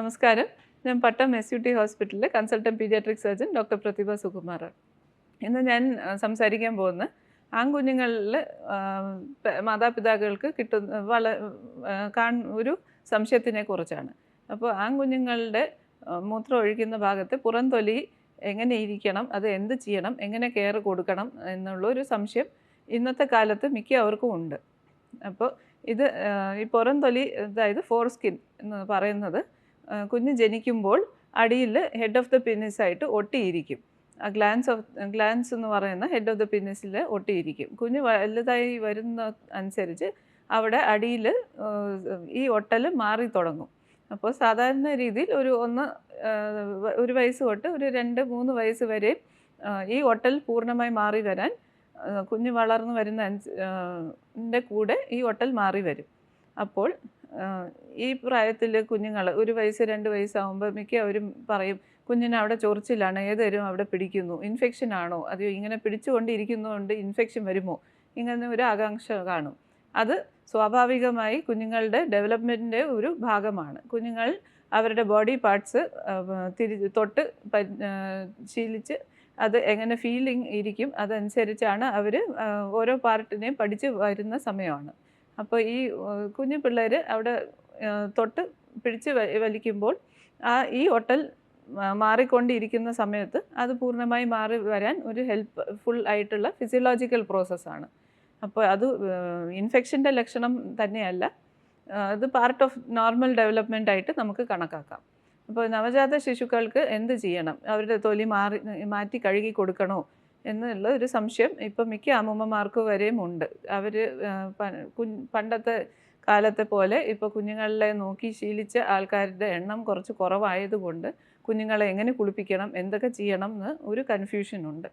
നമസ്കാരം. ഞാൻ Pattom S U T ഹോസ്പിറ്റലിലെ consultant pediatric surgeon doctor Prathibha Sukumar ഇന്ന് ഞാൻ സംസാരിക്കാൻ പോകുന്ന ആൺകുഞ്ഞുങ്ങളിൽ മാതാപിതാക്കൾക്ക് കിട്ടുന്ന വള കാൺ- ഒരു സംശയത്തിനെ കുറിച്ചാണ്. അപ്പോൾ ആൺകുഞ്ഞുങ്ങളുടെ മൂത്രം ഒഴിക്കുന്ന ഭാഗത്ത് പുറംതൊലി എങ്ങനെ ഇരിക്കണം അത് എന്ത് ചെയ്യണം എങ്ങനെ കെയർ കൊടുക്കണം എന്നുള്ള ഒരു സംശയം ഇന്നത്തെ കാലത്ത് മിക്കവർക്കും ഉണ്ട്. അപ്പോൾ ഇത് ഈ പുറംതൊലി അതായത് ഫോർ സ്കിൻ എന്ന് പറയുന്നത് കുഞ്ഞ് ജനിക്കുമ്പോൾ അടിയിൽ ഹെഡ് ഓഫ് ദ പിന്നിസ് ആയിട്ട് ഒട്ടിയിരിക്കും. ആ ഗ്ലാൻസ് ഓഫ് ഗ്ലാൻസ് എന്ന് പറയുന്ന ഹെഡ് ഓഫ് ദ പിന്നിസിൽ ഒട്ടിയിരിക്കും. കുഞ്ഞ് വലുതായി വരുന്ന അനുസരിച്ച് അവിടെ അടിയിൽ ഈ ഒട്ടൽ മാറി തുടങ്ങും. അപ്പോൾ സാധാരണ രീതിയിൽ ഒരു ഒന്ന് ഒരു വയസ്സ് തൊട്ട് ഒരു രണ്ട് മൂന്ന് വയസ്സ് വരെ ഈ ഒട്ടൽ പൂർണമായി മാറി വരാൻ കുഞ്ഞ് വളർന്നു വരുന്ന കൂടെ ഈ ഒട്ടൽ മാറി വരും. അപ്പോൾ ഈ പ്രായത്തിൽ കുഞ്ഞുങ്ങൾ ഒരു വയസ്സ് രണ്ട് വയസ്സാകുമ്പോൾ മിക്കവരും പറയും കുഞ്ഞിന് അവിടെ ചൊറിച്ചിലാണ് ഏതൊരും അവിടെ പിടിക്കുന്നു? ഇൻഫെക്ഷൻ ആണോ? അതെയോ ഇങ്ങനെ പിടിച്ചുകൊണ്ടിരിക്കുന്നതുകൊണ്ട് ഇൻഫെക്ഷൻ വരുമോ? ഇങ്ങനെ ഒരു ആകാംക്ഷ കാണും. അത് സ്വാഭാവികമായി കുഞ്ഞുങ്ങളുടെ ഡെവലപ്മെന്റിന്റെ ഒരു ഭാഗമാണ്. കുഞ്ഞുങ്ങൾ അവരുടെ ബോഡി പാർട്സ് തിരി തൊട്ട് ശീലിച്ച് അത് എങ്ങനെ ഫീലിംഗ് ഇരിക്കും അതനുസരിച്ചാണ് അവർ ഓരോ പാർട്ടിനെയും പഠിച്ച് വരുന്ന സമയമാണ്. അപ്പോൾ ഈ കുഞ്ഞു പിള്ളേർ അവിടെ തൊട്ട് പിടിച്ച് വലിക്കുമ്പോൾ ആ ഈ ഒട്ടൽ മാറിക്കൊണ്ടിരിക്കുന്ന സമയത്ത് അത് പൂർണമായി മാറി വരാൻ ഒരു ഹെൽപ്പ് ഫുൾ ആയിട്ടുള്ള ഫിസിയോളജിക്കൽ പ്രോസസ്സാണ്. അപ്പോൾ അത് ഇൻഫെക്ഷന്റെ ലക്ഷണം തന്നെയല്ല അത് പാർട്ട് ഓഫ് നോർമൽ ഡെവലപ്മെന്റ് ആയിട്ട് നമുക്ക് കണക്കാക്കാം. അപ്പോൾ നവജാത ശിശുക്കൾക്ക് എന്ത് ചെയ്യണം? അവരുടെ തൊലി മാറി മാറ്റി കഴുകി കൊടുക്കണോ? എന്നുള്ള ഒരു സംശയം ഇപ്പം മിക്ക അമ്മൂമ്മമാർക്ക് വരെയും ഉണ്ട്. അവർ പണ്ടത്തെ കാലത്തെ പോലെ ഇപ്പോൾ കുഞ്ഞുങ്ങളെ നോക്കി ശീലിച്ച ആൾക്കാരുടെ എണ്ണം കുറച്ച് കുറവായതുകൊണ്ട് കുഞ്ഞുങ്ങളെ എങ്ങനെ കുളിപ്പിക്കണം എന്തൊക്കെ ചെയ്യണം എന്ന് ഒരു കൺഫ്യൂഷൻ ഉണ്ട്.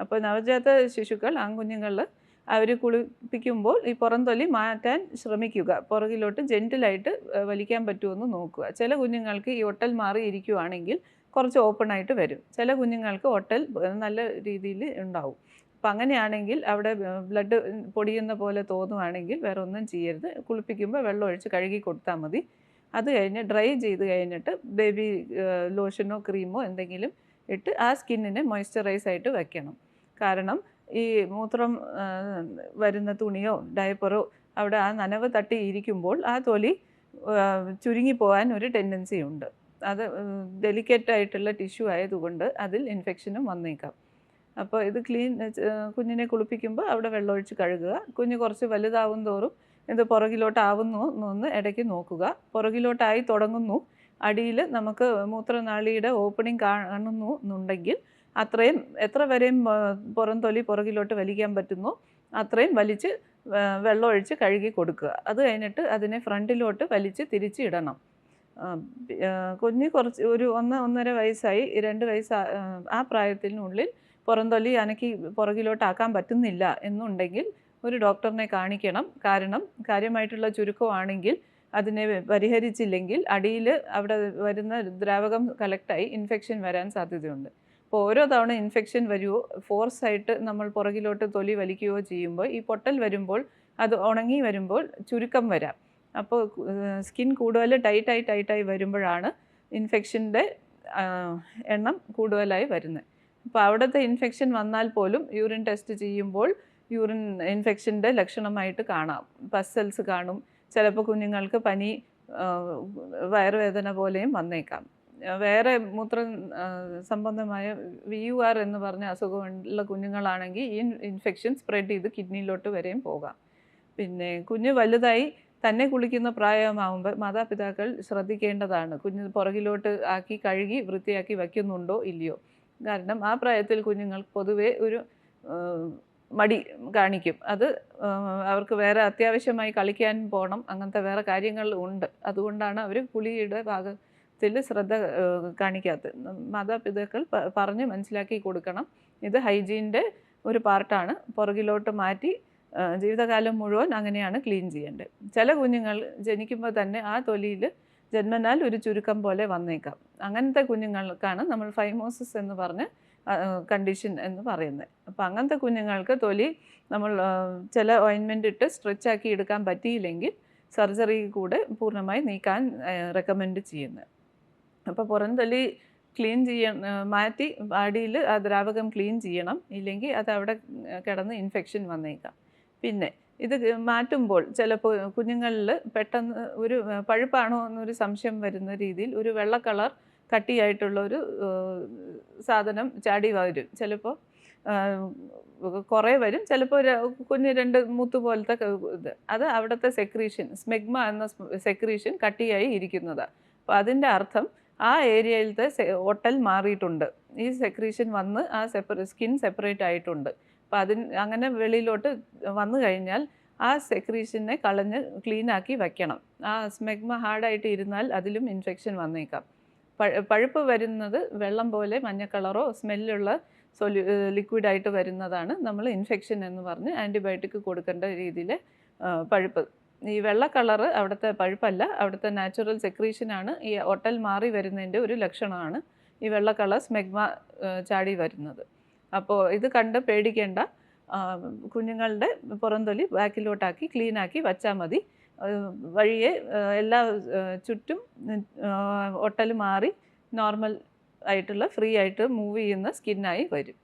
അപ്പോൾ നവജാത ശിശുക്കൾ ആ കുഞ്ഞുങ്ങൾ അവർ കുളിപ്പിക്കുമ്പോൾ ഈ പുറംതൊലി മാറ്റാൻ ശ്രമിക്കുക. പുറകിലോട്ട് ജെന്റിലായിട്ട് വലിക്കാൻ പറ്റുമെന്ന് നോക്കുക. ചില കുഞ്ഞുങ്ങൾക്ക് ഈ ഒട്ടൽ മാറിയിരിക്കുവാണെങ്കിൽ കുറച്ച് ഓപ്പൺ ആയിട്ട് വരും. ചില കുഞ്ഞുങ്ങൾക്ക് ഒട്ടൽ നല്ല രീതിയിൽ ഉണ്ടാവും. അപ്പം അങ്ങനെയാണെങ്കിൽ അവിടെ ബ്ലഡ് പൊടിയുന്ന പോലെ തോന്നുവാണെങ്കിൽ വേറെ ഒന്നും ചെയ്യരുത്. കുളിപ്പിക്കുമ്പോൾ വെള്ളം ഒഴിച്ച് കഴുകി കൊടുത്താൽ മതി. അത് കഴിഞ്ഞ് ഡ്രൈ ചെയ്ത് കഴിഞ്ഞിട്ട് ബേബി ലോഷനോ ക്രീമോ എന്തെങ്കിലും ഇട്ട് ആ സ്കിന്നിനെ മോയ്സ്ചറൈസ് ആയിട്ട് വെക്കണം. കാരണം ഈ മൂത്രം വരുന്ന തുണിയോ ഡയപ്പറോ അവിടെ ആ നനവ് തട്ടി ഇരിക്കുമ്പോൾ ആ തൊലി ചുരുങ്ങി പോകാൻ ഒരു ടെൻഡൻസി ഉണ്ട്. അത് ഡെലിക്കേറ്റ് ആയിട്ടുള്ള ടിഷ്യൂ ആയതുകൊണ്ട് അതിൽ ഇൻഫെക്ഷനും വന്നേക്കാം. അപ്പോൾ ഇത് ക്ലീൻ കുഞ്ഞിനെ കുളിപ്പിക്കുമ്പോൾ അവിടെ വെള്ളമൊഴിച്ച് കഴുകുക. കുഞ്ഞ് കുറച്ച് വലുതാവും തോറും ഇത് പുറകിലോട്ടാവുന്നു എന്നൊന്ന് ഇടയ്ക്ക് നോക്കുക. പുറകിലോട്ടായി തുടങ്ങുന്നു. അടിയിൽ നമുക്ക് മൂത്രനാളിയുടെ ഓപ്പണിംഗ് കാണുന്നു എന്നുണ്ടെങ്കിൽ അത്രയും എത്ര വരെയും ആ, പുറം തൊലി പുറകിലോട്ട് വലിക്കാൻ പറ്റുന്നു അത്രയും വലിച്ച് വെള്ളമൊഴിച്ച് കഴുകി കൊടുക്കുക. അത് കഴിഞ്ഞിട്ട് അതിനെ ഫ്രണ്ടിലോട്ട് വലിച്ച് തിരിച്ച് ഇടണം. ആ, പി- ആ, കുഞ്ഞ് കുറച്ച് ഒരു ഒന്ന് ഒന്നര വയസ്സായി. രണ്ട് വയസ്സ് ആ- പ്രായത്തിനുള്ളിൽ പുറംതൊലി അനക്കി പുറകിലോട്ടാക്കാൻ പറ്റുന്നില്ല എന്നുണ്ടെങ്കിൽ ഒരു ഡോക്ടറിനെ കാണിക്കണം. കാരണം കാര്യമായിട്ടുള്ള ചുരുക്കമാണെങ്കിൽ അതിനെ പരിഹരിച്ചില്ലെങ്കിൽ അടിയിൽ അവിടെ വരുന്ന ദ്രാവകം കളക്റ്റായി ഇൻഫെക്ഷൻ വരാൻ സാധ്യതയുണ്ട്. അപ്പോൾ ഓരോ തവണ ഇൻഫെക്ഷൻ വരുമോ ഫോഴ്സ് ആയിട്ട് നമ്മൾ പുറകിലോട്ട് തൊലി വലിക്കുകയോ ചെയ്യുമ്പോൾ ഈ പൊട്ടൽ വരുമ്പോൾ അത് ഉണങ്ങി വരുമ്പോൾ ചുരുക്കം വരാം. അപ്പോൾ സ്കിൻ കൂടുതൽ ടൈറ്റായി ടൈറ്റായി വരുമ്പോഴാണ് ഇൻഫെക്ഷന്റെ എണ്ണം കൂടുതലായി വരുന്നത്. അപ്പോൾ അവിടുത്തെ ഇൻഫെക്ഷൻ വന്നാൽ പോലും യൂറിൻ ടെസ്റ്റ് ചെയ്യുമ്പോൾ യൂറിൻ ഇൻഫെക്ഷന്റെ ലക്ഷണമായിട്ട് കാണാം. പസൽസ് കാണും. ചിലപ്പോൾ കുഞ്ഞുങ്ങൾക്ക് പനി വയറുവേദന പോലെയും വന്നേക്കാം. വേറെ മൂത്ര സംബന്ധമായ വി യു ആർ എന്ന് പറഞ്ഞ അസുഖമുള്ള കുഞ്ഞുങ്ങളാണെങ്കിൽ ഈ ഇൻഫെക്ഷൻ സ്പ്രെഡ് ചെയ്ത് കിഡ്നിയിലോട്ട് വരെയും പോകാം. പിന്നെ കുഞ്ഞ് വലുതായി തന്നെ കുളിക്കുന്ന പ്രായമാകുമ്പോൾ മാതാപിതാക്കൾ ശ്രദ്ധിക്കേണ്ടതാണ്. കുഞ്ഞ് പുറകിലോട്ട് ആക്കി കഴുകി വൃത്തിയാക്കി വയ്ക്കുന്നുണ്ടോ ഇല്ലയോ? കാരണം ആ പ്രായത്തിൽ കുഞ്ഞുങ്ങൾ പൊതുവേ ഒരു മടി കാണിക്കും. അത് അവർക്ക് വേറെ അത്യാവശ്യമായി കളിക്കാൻ പോകണം അങ്ങനത്തെ വേറെ കാര്യങ്ങൾ ഉണ്ട്. അതുകൊണ്ടാണ് അവർ കുളിയുടെ ഭാഗത്തിൽ ശ്രദ്ധ കാണിക്കാത്തത്. മാതാപിതാക്കൾ പറഞ്ഞ് മനസ്സിലാക്കി കൊടുക്കണം. ഇത് ഹൈജീന്റെ ഒരു പാർട്ടാണ്. പുറകിലോട്ട് മാറ്റി ജീവിതകാലം മുഴുവൻ അങ്ങനെയാണ് ക്ലീൻ ചെയ്യേണ്ടത്. ചില കുഞ്ഞുങ്ങൾ ജനിക്കുമ്പോൾ തന്നെ ആ തൊലിയിൽ ജന്മനാൽ ഒരു ചുരുക്കം പോലെ വന്നേക്കാം. അങ്ങനത്തെ കുഞ്ഞുങ്ങൾക്കാണ് നമ്മൾ ഫൈമോസിസ് എന്ന് പറഞ്ഞ് കണ്ടീഷൻ എന്ന് പറയുന്നത്. അപ്പോൾ അങ്ങനത്തെ കുഞ്ഞുങ്ങൾക്ക് തൊലി നമ്മൾ ചില ഓയിൻമെന്റ് ഇട്ട് സ്ട്രെച്ച് ആക്കി എടുക്കാൻ പറ്റിയില്ലെങ്കിൽ സർജറി കൂടെ പൂർണമായി നീക്കാൻ റെക്കമെൻഡ് ചെയ്യുന്നത്. അപ്പോൾ പുറംതൊലി ക്ലീൻ ചെയ്യ മാറ്റി അടിയിൽ ആ ദ്രാവകം ക്ലീൻ ചെയ്യണം. ഇല്ലെങ്കിൽ അത് അവിടെ കിടന്ന് ഇൻഫെക്ഷൻ വന്നേക്കാം. പിന്നെ ഇത് മാറ്റുമ്പോൾ ചിലപ്പോൾ കുഞ്ഞുങ്ങളിൽ പെട്ടെന്ന് ഒരു പഴുപ്പാണോ എന്നൊരു സംശയം വരുന്ന രീതിയിൽ ഒരു വെള്ള കളർ കട്ടിയായിട്ടുള്ള ഒരു സാധനം ചാടി വരും. ചിലപ്പോൾ കുറേ വരും. ചിലപ്പോൾ ഒരു കുഞ്ഞ് രണ്ട് മൂത്ത് പോലത്തെ ഇത്. അത് അവിടുത്തെ സെക്രീഷൻ സ്മെഗ്മ എന്ന സെക്രീഷൻ കട്ടിയായി ഇരിക്കുന്നതാണ് അപ്പോൾ അതിന്റെ അർത്ഥം ആ ഏരിയയിലത്തെ ഒട്ടൽ മാറിയിട്ടുണ്ട്. ഈ സെക്രീഷൻ വന്ന് ആ സെപ്പറേ സ്കിൻ സെപ്പറേറ്റ് ആയിട്ടുണ്ട്. അപ്പോൾ അതിന് അങ്ങനെ വെളിയിലോട്ട് വന്നു കഴിഞ്ഞാൽ ആ സെക്രീഷനെ കളഞ്ഞ് ക്ലീനാക്കി വയ്ക്കണം. ആ സ്മെഗ്മ ഹാർഡായിട്ട് ഇരുന്നാൽ അതിലും ഇൻഫെക്ഷൻ വന്നേക്കാം. പഴുപ്പ് വരുന്നത് വെള്ളം പോലെ മഞ്ഞ കളറോ സ്മെല്ലുള്ള സൊല്യൂ ലിക്വിഡായിട്ട് വരുന്നതാണ് നമ്മൾ ഇൻഫെക്ഷൻ എന്ന് പറഞ്ഞ് ആന്റിബയോട്ടിക് കൊടുക്കേണ്ട രീതിയിൽ പഴുപ്പ്. ഈ വെള്ള കളറ് അവിടുത്തെ പഴുപ്പല്ല അവിടുത്തെ നാച്ചുറൽ സെക്രീഷനാണ് ഈ ഒട്ടൽ മാറി വരുന്നതിന്റെ ഒരു ലക്ഷണമാണ് ഈ വെള്ള കളർ സ്മെഗ്മ ചാടി വരുന്നത്. അപ്പോൾ ഇത് കണ്ട് പേടിക്കേണ്ട കുഞ്ഞുങ്ങളുടെ പുറന്തൊലി ബാക്കിലോട്ടാക്കി ക്ലീനാക്കി വച്ചാൽ മതി. വഴിയെ എല്ലാ ചുറ്റും ഒട്ടൽ മാറി നോർമൽ ആയിട്ടുള്ള ഫ്രീ ആയിട്ട് മൂവ് ചെയ്യുന്ന സ്കിന്നായി വരും.